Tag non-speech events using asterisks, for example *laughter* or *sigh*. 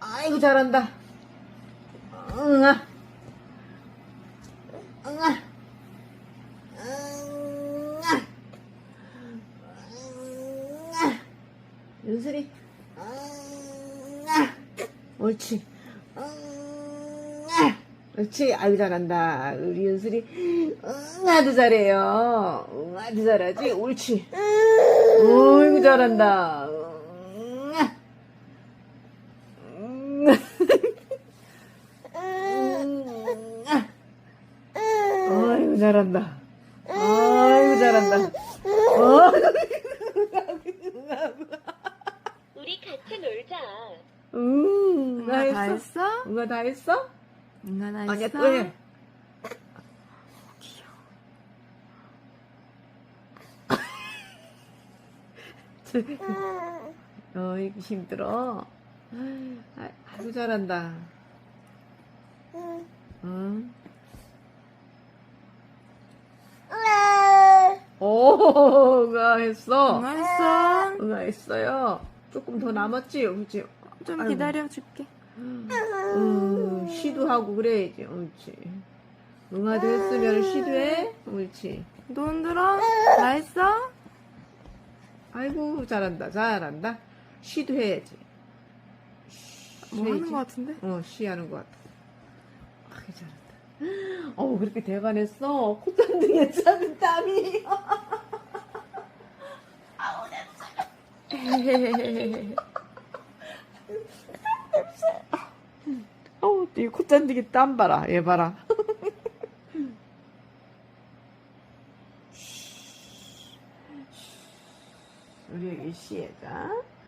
아이고 잘한다. 응아. 응아. 응아. 응아. 윤슬이. 응아. 옳지. 응아. 옳지. 아이고 잘한다. 우리 윤슬이. 응아도 잘해요. 응아도 잘하지. 옳지. 어이구 잘한다. 응아. 응아. 응아. 아이고 잘한다. 아이고 잘한다. 우리 같이 놀자. 응, 나 응아 다 했어? 했어? 응아 다 했어? 응아 다 했어? 아니야 또 해. *laughs* 어이구 힘들어. 아, 아주 잘한다. 응. 오, 응아 했어. 응아 했어? 응아 했어요. 조금 더 남았지, 그렇지? 좀 아이고. 기다려줄게 음, 시도하고 그래야지, 옳지. 응아도 했으면 시도해, 옳지. 눈 들어? 다 했어? 아이고 잘한다, 잘한다. 시도해야지. 뭐 하는. 거 같은데? 어, 시하는 것 같아. 아이 잘한다. *gasps* 어우 그렇게 대관했어. 콧잔등에 차는 땀이. *laughs* *laughs* 어우 이 콧잔등에 땀 봐라. 얘 봐라. 우리 여기 시애가